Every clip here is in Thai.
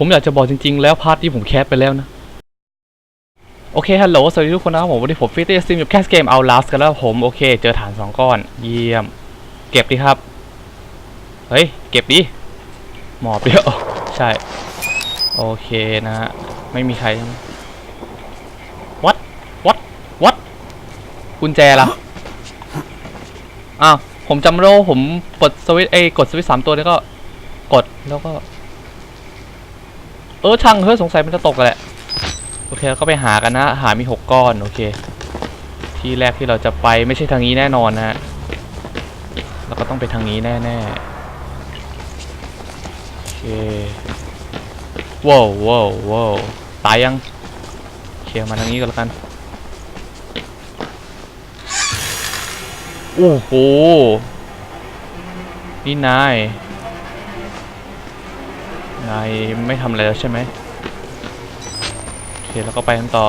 ผมอยากจะบอกจริง ๆ แล้วพาร์ทที่ผมแคสไปแล้วนะ โอเคฮัลโหลสวัสดีทุกคนนะครับผมวันนี้ผมฟิตเตอร์สตรีมกับแคสเกมเอาลาสกันแล้วผม โอเค เจอฐานสองก้อน เยี่ยม เก็บดิครับ เฮ้ย เก็บดิหมอบเดียวใช่ โอเคนะฮะ ไม่มีใครวัดวัดวัดกุญแจล่ะอ้าวผมจำไม่ได้ผมกดสวิตช์เอ้กดสวิตช์สามตัวแล้วก็กดแล้วก็ เออช่างเฮ้ยสงสัยมันจะตกแหละโอเคก็ไปหากันนะ หามีหกก้อนโอเค ที่แรกที่เราจะไปไม่ใช่ทางนี้แน่นอนนะฮะเราก็ต้องไปทางนี้แน่ๆโอเคว้าวว้าวว้าวตายยังเคลียร์มาทางนี้ก็แล้วกันโอ้โหนี่นาย นายไม่ทำอะไรแล้วใช่ไหมโอเคแล้วก็ไปกันต่อ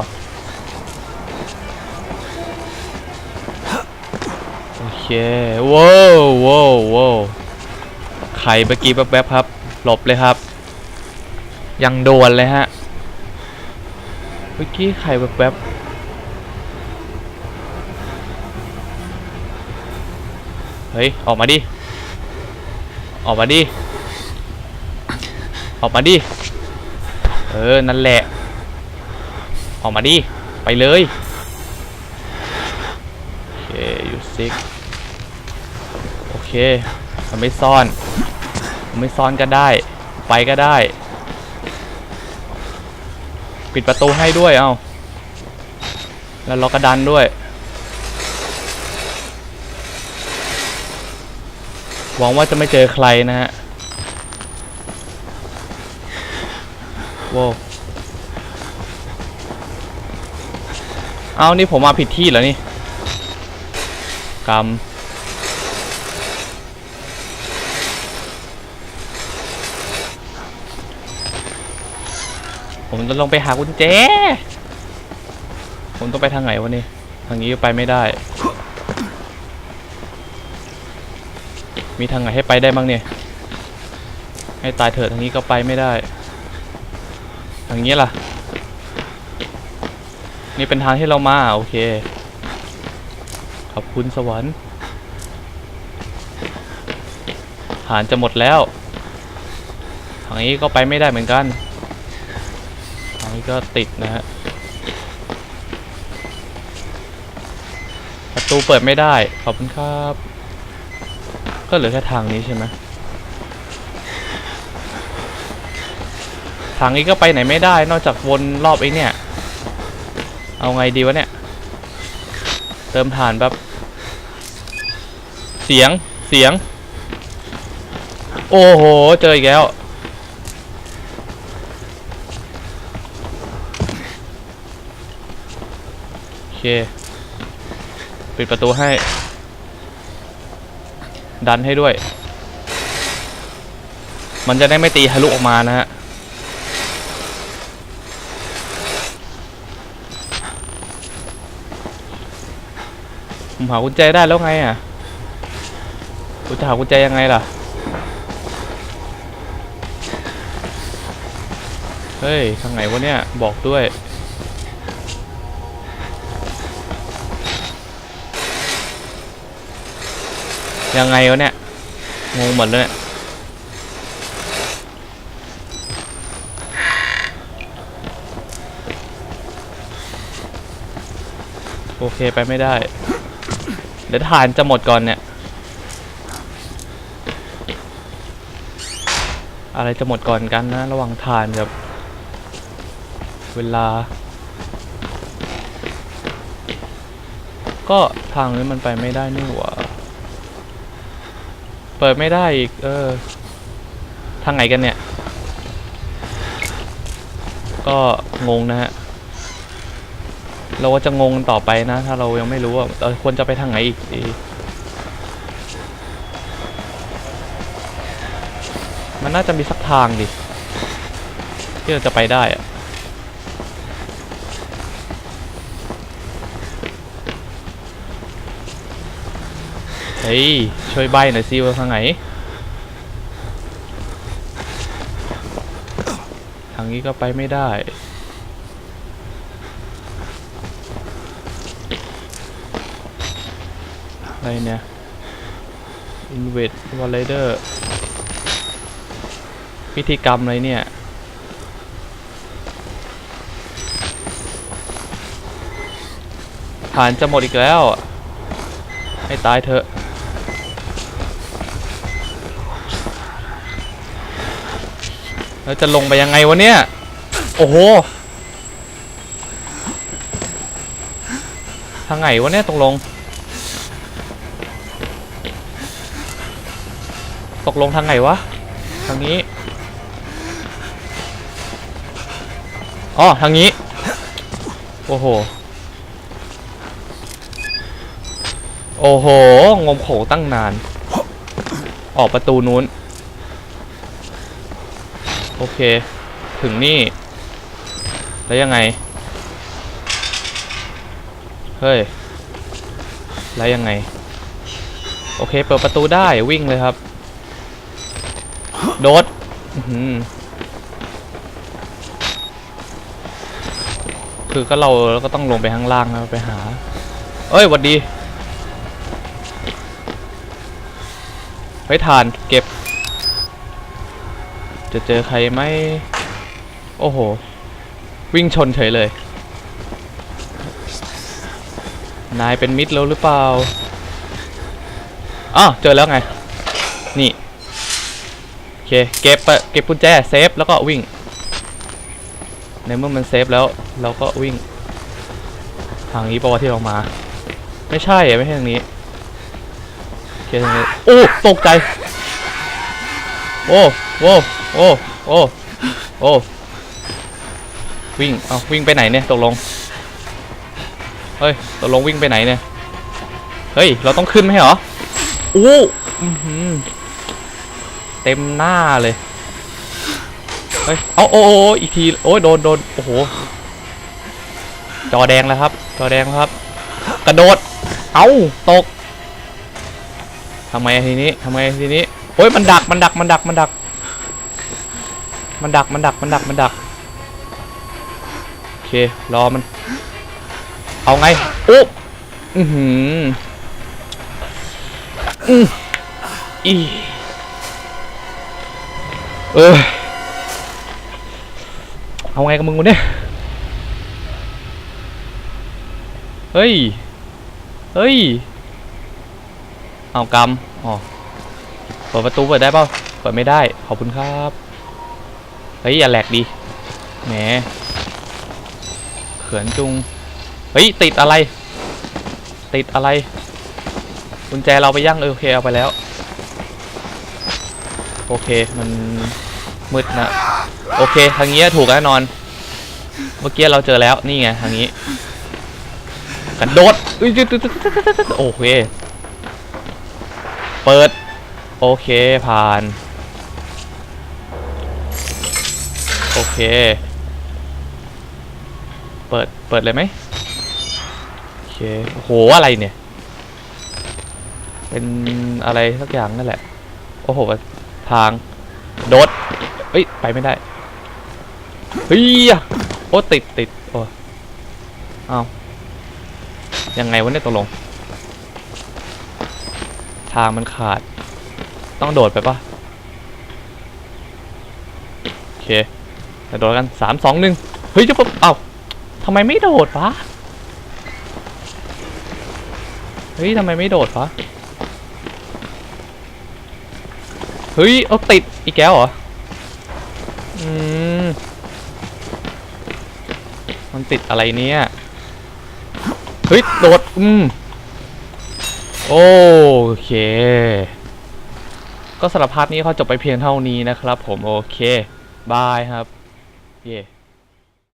โอเคว้าวว้าวว้าวไข่เมื่อกี้แป๊บๆครับ หลบเลยครับ ยังโดนเลยฮะเมื่อกี้ไข่แป๊บๆเฮ้ย ออกมาดิ ออกมาดิ ออกมาดิ เออ นั่นแหละ ออกมาดิ ไปเลยโอเคอยู่ซิกโอเค มันไม่ซ่อน มันไม่ซ่อนก็ได้ ไปก็ได้ ปิดประตูให้ด้วย เอา แล้วล็อกกระดันด้วยหวังว่าจะไม่เจอใครนะฮะ ว้าวเอานี่ผมมาผิดที่เหรอนี่กรรมผมจะลงไปหากุญแจ ผมต้องไปทางไหนวะนี่ ทางนี้ไปไม่ได้ มีทางไหนให้ไปได้บ้างเนี่ย ให้ตายเถอะทางนี้ก็ไปไม่ได้ ทางนี้ล่ะ นี่เป็นทางที่เรามา โอเค ขอบคุณสวรรค์ฐานจะหมดแล้วทางนี้ก็ไปไม่ได้เหมือนกันทางนี้ก็ติดนะฮะ ประตูเปิดไม่ได้ ขอบคุณครับ ก็เหลือแค่ทางนี้ใช่ไหม ทางนี้ก็ไปไหนไม่ได้ นอกจากวนรอบไอ้เนี่ย เอาไงดีวะเนี่ย เติมฐานแบบ เสียง เสียง โอ้โห เจออีกแล้ว โอเค ปิดประตูให้ ดันให้ด้วย มันจะได้ไม่ตีทะลุออกมานะฮะ ผมหากุญแจได้แล้วไงอะกูจะหากุญแจยังไงล่ะ เฮ้ย ทางไหนวะเนี่ย บอกด้วย ยังไงวะเนี่ย งงหมดเลยเนี่ยโอเค ไปไม่ได้ เดี๋ยวฐานจะหมดก่อนเนี่ย อะไรจะหมดก่อนกันนะ ระหว่างฐานกับเวลา ก็ทางนี้มันไปไม่ได้นี่หว่า เปิดไม่ได้อีก เออ ทางไหนกันเนี่ย ก็งงนะฮะ เราก็จะงงต่อไปนะ ถ้าเรายังไม่รู้ว่าเออควรจะไปทางไหนอีกดีมันน่าจะมีสักทางดิ ที่เราจะไปได้อะเฮ้ย ช่วยใบหน่อยสิว่าทางไหน ทางนี้ก็ไปไม่ได้ อะไรเนี่ย Invade w a l l e r พิธีกรรมอะไรเนี่ย ฐานจะหมดอีกแล้ว ให้ตายเถอะแล้วจะลงไปยังไงวะเนี่ย โอ้โห ทางไหนวะเนี่ยตรงลง ตกลงทางไหนวะ ทางนี้ อ๋อ ทางนี้ โอ้โห โอ้โห งมโขงตั้งนาน ออกประตูนู้น โอเค ถึงนี่ แล้วยังไง เฮ้ย แล้วยังไงโอเค เปิดประตูได้วิ่งเลยครับ โดดคือก็เราเราก็ต้องลงไปข้างล่างแล้วไปหา เอ้ยหวัดดีไว้ทานเก็บ จะเจอใครไหม โอ้โห วิ่งชนเฉยเลย นายเป็นมิตรแล้วหรือเปล่า อ้าวเจอแล้วไง นี่ เคเก็บเก็บกุญแจเซฟแล้วก็วิ่ง ในเมื่อมันเซฟแล้วเราก็วิ่ง ทางนี้ปะวะที่เรามา ไม่ใช่ไม่ใช่ทางนี้โอเคทางนี้โอ้ตกใจ โอ้โอ้โอ้โอ้โอ้วิ่งเอาวิ่งไปไหนเนี่ยตกลงเฮ้ยตกลงวิ่งไปไหนเนี่ยเฮ้ยเราต้องขึ้นไหมเหรออู้อื้อหือ เต็มหน้าเลย เฮ้ย เอาโอ้โออีกที โอ้ยโดนโดนโอ้โห จอแดงแล้วครับ จอแดงครับ กระโดด เอาตกทำไมทีนี้ทำไมทีนี้ โอ้ยมันดัก มันดัก มันดัก มันดัก มันดัก มันดัก มันดัก มันดัก โอเค รอมัน เอาไง โอ้อือหือ อืออี เออ เอาไงกับมึงวะเนี่ย เฮ้ย เฮ้ย เอากำอ๋อ เปิดประตูเปิดได้เปล่าเปิดไม่ได้ ขอบคุณครับ เฮ้ย อย่าแหลกดิ แหม เขินจุง เฮ้ย ติดอะไร ติดอะไรกุญแจเราไปย่างเออโอเคเอาไปแล้ว โอเคมันมืดนะ โอเคทางนี้ถูกแน่นอน เมื่อกี้เราเจอแล้วนี่ไงทางนี้กระโดดอุ๊ยโอเคเปิด โอเคผ่าน โอเค เปิดเปิดเลยไหมโอเคโอ้โหอะไรเนี่ย เป็นอะไรสักอย่างนั่นแหละ โอ้โห ทาง โดดเอ้ย ไปไม่ได้ เฮ้ย โอ้ ติดติดโอ้เอายังไงวะเนี่ยตกลง ทางมันขาด ต้องโดดไปปะโอเคไปโดดกันสามสองหนึ่งเฮ้ยจะปุ๊บเอ้าทำไมไม่โดดวะเฮ้ยทำไมไม่โดดวะ เฮ้ย เอาติด อีกแก้วเหรอ อืม มันติดอะไรเนี่ย เฮ้ย โดด อืม โอเค ก็สำหรับพาร์ทนี้เขาจบไปเพียงเท่านี้นะครับผม โอเค บายครับ เย่